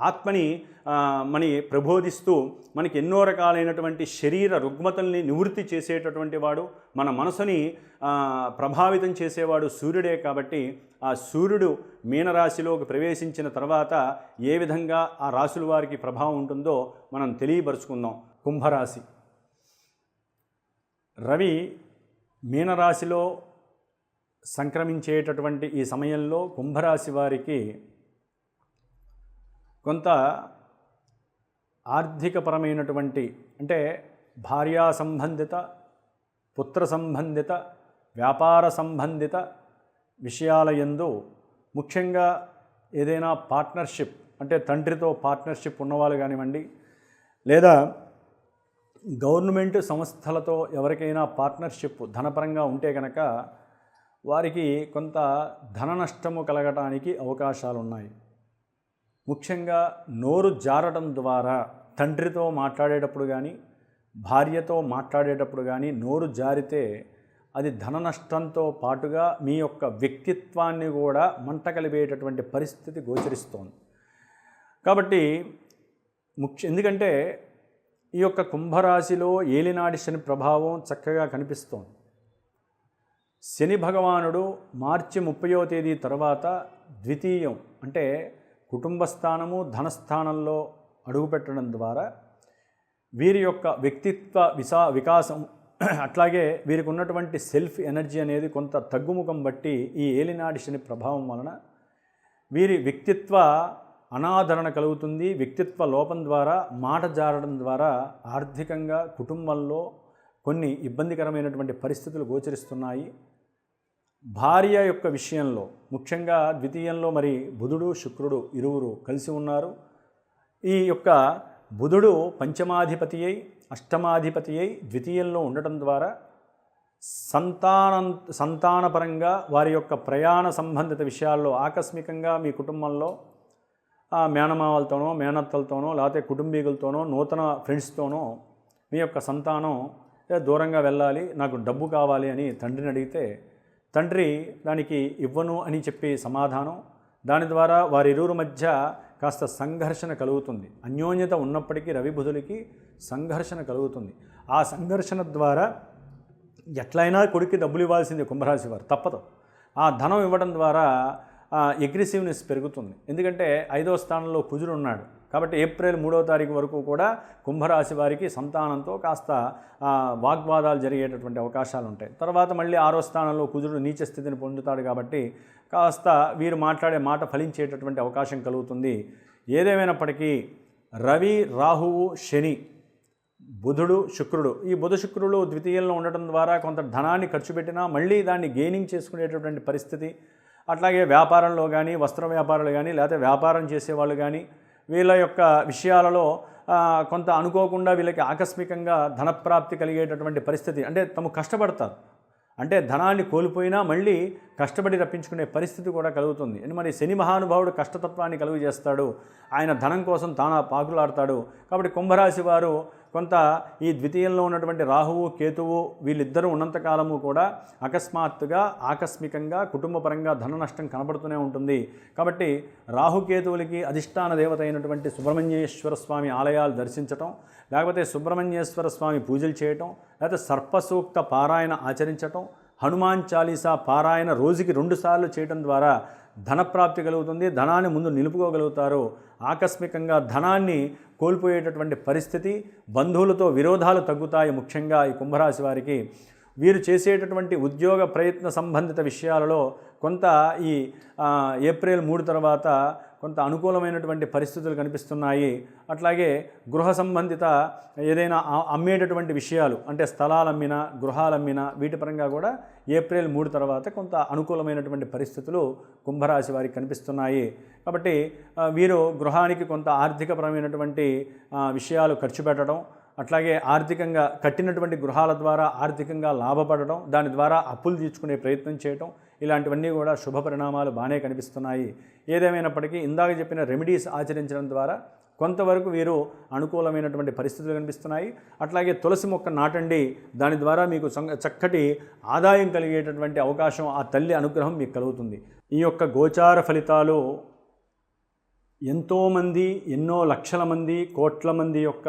ఆత్మని మని ప్రబోధిస్తూ మనకి ఎన్నో రకాలైనటువంటి శరీర రుగ్మతల్ని నివృత్తి చేసేటటువంటి వాడు మన మనసుని ప్రభావితం చేసేవాడు సూర్యుడే కాబట్టి ఆ సూర్యుడు మీనరాశిలోకి ప్రవేశించిన తర్వాత ఏ విధంగా ఆ రాశుల వారికి ప్రభావం ఉంటుందో మనం తెలియపరుచుకుందాం. కుంభరాశి. రవి మీనరాశిలో సంక్రమించేటటువంటి ఈ సమయంలో కుంభరాశి వారికి కొంత ఆర్థికపరమైనటువంటి అంటే భార్యా సంబంధిత పుత్ర సంబంధిత వ్యాపార సంబంధిత విషయాల యందు ముఖ్యంగా ఏదైనా పార్ట్నర్షిప్ అంటే తండ్రితో పార్ట్నర్షిప్ ఉన్నవాళ్ళు కానివ్వండి లేదా గవర్నమెంట్ సంస్థలతో ఎవరికైనా పార్ట్నర్షిప్ ధనపరంగా ఉంటే కనుక వారికి కొంత ధన నష్టము కలగటానికి అవకాశాలు ఉన్నాయి ముఖ్యంగా నోరు జారడం ద్వారా తండ్రితో మాట్లాడేటప్పుడు కానీ భార్యతో మాట్లాడేటప్పుడు కానీ నోరు జారితే అది ధన నష్టంతో పాటుగా మీ యొక్క వ్యక్తిత్వాన్ని కూడా మంట కలిపేటటువంటి పరిస్థితి గోచరిస్తోంది. కాబట్టి ముఖ్య ఎందుకంటే ఈ యొక్క కుంభరాశిలో ఏలినాడి శని ప్రభావం చక్కగా కనిపిస్తోంది. శని భగవానుడు మార్చి ముప్పయో తేదీ తర్వాత ద్వితీయం అంటే కుటుంబ స్థానము ధనస్థానంలో అడుగుపెట్టడం ద్వారా వీరి యొక్క వ్యక్తిత్వ విసా వికాసం అట్లాగే వీరికి ఉన్నటువంటి సెల్ఫ్ ఎనర్జీ అనేది కొంత తగ్గుముఖం బట్టి ఈ ఏలినాడి శని ప్రభావం వలన వీరి వ్యక్తిత్వ అనాదరణ కలుగుతుంది. వ్యక్తిత్వ లోపం ద్వారా మాట జారడం ద్వారా ఆర్థికంగా కుటుంబంలో కొన్ని ఇబ్బందికరమైనటువంటి పరిస్థితులు గోచరిస్తున్నాయి. భార్య యొక్క విషయంలో ముఖ్యంగా ద్వితీయంలో మరి బుధుడు శుక్రుడు ఇరువురు కలిసి ఉన్నారు. ఈ యొక్క బుధుడు పంచమాధిపతి అయి అష్టమాధిపతి అయి ద్వితీయంలో ఉండటం ద్వారా సంతాన సంతానపరంగా వారి యొక్క ప్రయాణ సంబంధిత విషయాల్లో ఆకస్మికంగా మీ కుటుంబంలో మేనమావలతోనో మేనత్తలతోనో లేకపోతే కుటుంబీకులతోనో నూతన ఫ్రెండ్స్తోనో మీ యొక్క సంతానం దూరంగా వెళ్ళాలి నాకు డబ్బు కావాలి అని తండ్రిని అడిగితే తండ్రి దానికి ఇవ్వను అని చెప్పి సమాధానం దాని ద్వారా వారిరువురు మధ్య కాస్త సంఘర్షణ కలుగుతుంది. అన్యోన్యత ఉన్నప్పటికీ రవిబుధులకి సంఘర్షణ కలుగుతుంది. ఆ సంఘర్షణ ద్వారా ఎట్లయినా కొడుక్కి డబ్బులు ఇవ్వాల్సింది కుంభరాశి వారు తప్పదు. ఆ ధనం ఇవ్వడం ద్వారా అగ్రెసివ్నెస్ పెరుగుతుంది. ఎందుకంటే ఐదవ స్థానంలో కుజుడు ఉన్నాడు. కాబట్టి ఏప్రిల్ మూడవ తారీఖు వరకు కూడా కుంభరాశి వారికి సంతానంతో కాస్త వాగ్వాదాలు జరిగేటటువంటి అవకాశాలు ఉంటాయి. తర్వాత మళ్ళీ ఆరో స్థానంలో కుజుడు నీచ స్థితిని పొందుతాడు కాబట్టి కాస్త వీరు మాట్లాడే మాట ఫలించేటటువంటి అవకాశం కలుగుతుంది. ఏదేమైనప్పటికీ రవి రాహువు శని బుధుడు శుక్రుడు ఈ బుధ శుక్రుడు ద్వితీయంలో ఉండటం ద్వారా కొంత ధనాన్ని ఖర్చు పెట్టినా మళ్ళీ దాన్ని గెయినింగ్ చేసుకునేటటువంటి పరిస్థితి. అట్లాగే వ్యాపారంలో కానీ వస్త్ర వ్యాపారాలు కానీ లేకపోతే వ్యాపారం చేసేవాళ్ళు కానీ వీళ్ళ యొక్క విషయాలలో కొంత అనుకోకుండా వీళ్ళకి ఆకస్మికంగా ధనప్రాప్తి కలిగేటటువంటి పరిస్థితి అంటే తమ కష్టపడతారు. అంటే ధనాన్ని కోల్పోయినా మళ్ళీ కష్టపడి రప్పించుకునే పరిస్థితి కూడా కలుగుతుంది. అని మరి శని మహానుభావుడు కష్టతత్వాన్ని కలుగు చేస్తాడు ఆయన ధనం కోసం తానా పాకులాడతాడు. కాబట్టి కుంభరాశి వారు కొంత ఈ ద్వితీయంలో ఉన్నటువంటి రాహువు కేతువు వీళ్ళిద్దరూ ఉన్నంతకాలము కూడా అకస్మాత్తుగా ఆకస్మికంగా కుటుంబపరంగా ధన నష్టం కనబడుతూనే ఉంటుంది. కాబట్టి రాహుకేతువులకి అధిష్టాన దేవత అయినటువంటి సుబ్రహ్మణ్యేశ్వర స్వామి ఆలయాలు దర్శించటం లేకపోతే సుబ్రహ్మణ్యేశ్వర స్వామి పూజలు చేయటం లేకపోతే సర్పసూక్త పారాయణ ఆచరించటం హనుమాన్ చాలీసా పారాయణ రోజుకి రెండుసార్లు చేయటం ద్వారా ధనప్రాప్తి కలుగుతుంది ధనాన్ని ముందు నిలుపుకోగలుగుతారు. ఆకస్మికంగా ధనాన్ని కోల్పోయేటటువంటి పరిస్థితి బంధువులతో విరోధాలు తగ్గుతాయి ముఖ్యంగా ఈ కుంభరాశి వారికి. వీరు చేసేటటువంటి ఉద్యోగ ప్రయత్న సంబంధిత విషయాలలో కొంత ఈ ఏప్రిల్ మూడు తర్వాత కొంత అనుకూలమైనటువంటి పరిస్థితులు కనిపిస్తున్నాయి. అట్లాగే గృహ సంబంధిత ఏదైనా అమ్మేటటువంటి విషయాలు అంటే స్థలాలు అమ్మినా గృహాలు అమ్మినా వీటి పరంగా కూడా ఏప్రిల్ మూడు తర్వాత కొంత అనుకూలమైనటువంటి పరిస్థితులు కుంభరాశి వారికి కనిపిస్తున్నాయి. కాబట్టి వీరు గృహానికి కొంత ఆర్థికపరమైనటువంటి విషయాలు ఖర్చు పెట్టడం అట్లాగే ఆర్థికంగా కట్టినటువంటి గృహాల ద్వారా ఆర్థికంగా లాభపడడం దాని ద్వారా అప్పులు తీర్చుకునే ప్రయత్నం చేయటం ఇలాంటివన్నీ కూడా శుభ పరిణామాలు బాగానే కనిపిస్తున్నాయి. ఏదేమైనప్పటికీ ఇందాక చెప్పిన రెమెడీస్ ఆచరించడం ద్వారా కొంతవరకు వీరు అనుకూలమైనటువంటి పరిస్థితులు కనిపిస్తున్నాయి. అట్లాగే తులసి మొక్క నాటండి దాని ద్వారా మీకు చక్కటి ఆదాయం కలిగేటటువంటి అవకాశం ఆ తల్లి అనుగ్రహం మీకు కలుగుతుంది. ఈ యొక్క గోచార ఫలితాలు ఎంతోమంది ఎన్నో లక్షల మంది కోట్ల మంది యొక్క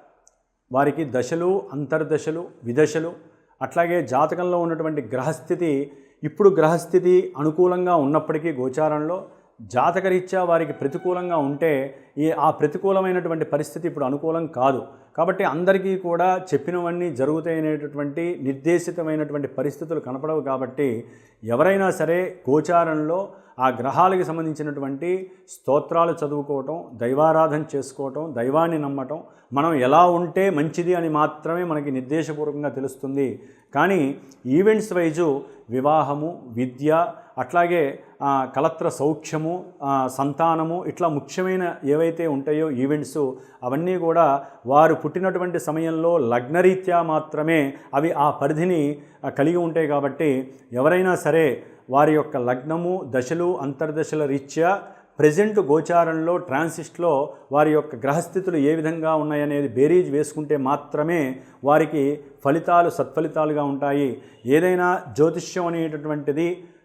వారికి దశలు అంతర్దశలు విదశలు అట్లాగే జాతకంలో ఉన్నటువంటి గ్రహస్థితి ఇప్పుడు గ్రహస్థితి అనుకూలంగా ఉన్నప్పటికీ గోచారంలో జాతకరీత్యా వారికి ప్రతికూలంగా ఉంటే ఈ ఆ ప్రతికూలమైనటువంటి పరిస్థితి ఇప్పుడు అనుకూలం కాదు. కాబట్టి అందరికీ కూడా చెప్పినవన్నీ జరుగుతాయనేటటువంటి నిర్దేశితమైనటువంటి పరిస్థితులు కనపడవు కాబట్టి ఎవరైనా సరే గోచారంలో ఆ గ్రహాలకి సంబంధించినటువంటి స్తోత్రాలు చదువుకోవటం దైవారాధన చేసుకోవటం దైవాన్ని నమ్మటం మనం ఎలా ఉంటే మంచిది అని మాత్రమే మనకి నిర్దేశపూర్వకంగా తెలుస్తుంది. కానీ ఈవెంట్స్ వైజు వివాహము విద్య అట్లాగే కలత్ర సౌఖ్యము సంతానము ఇట్లా ముఖ్యమైన ఏవైతే ఉంటాయో ఈవెంట్స్ అవన్నీ కూడా వారు పుట్టినటువంటి సమయంలో లగ్నరీత్యా మాత్రమే అవి ఆ పరిధిని కలిగి ఉంటాయి కాబట్టి ఎవరైనా సరే వారి యొక్క లగ్నము దశలు అంతర్దశల రీత్యా ప్రజెంట్ గోచారంలో ట్రాన్సిస్ట్లో వారి యొక్క గ్రహస్థితులు ఏ విధంగా ఉన్నాయనేది బేరీజ్ వేసుకుంటే మాత్రమే వారికి ఫలితాలు సత్ఫలితాలుగా ఉంటాయి. ఏదైనా జ్యోతిష్యం అనేటటువంటిది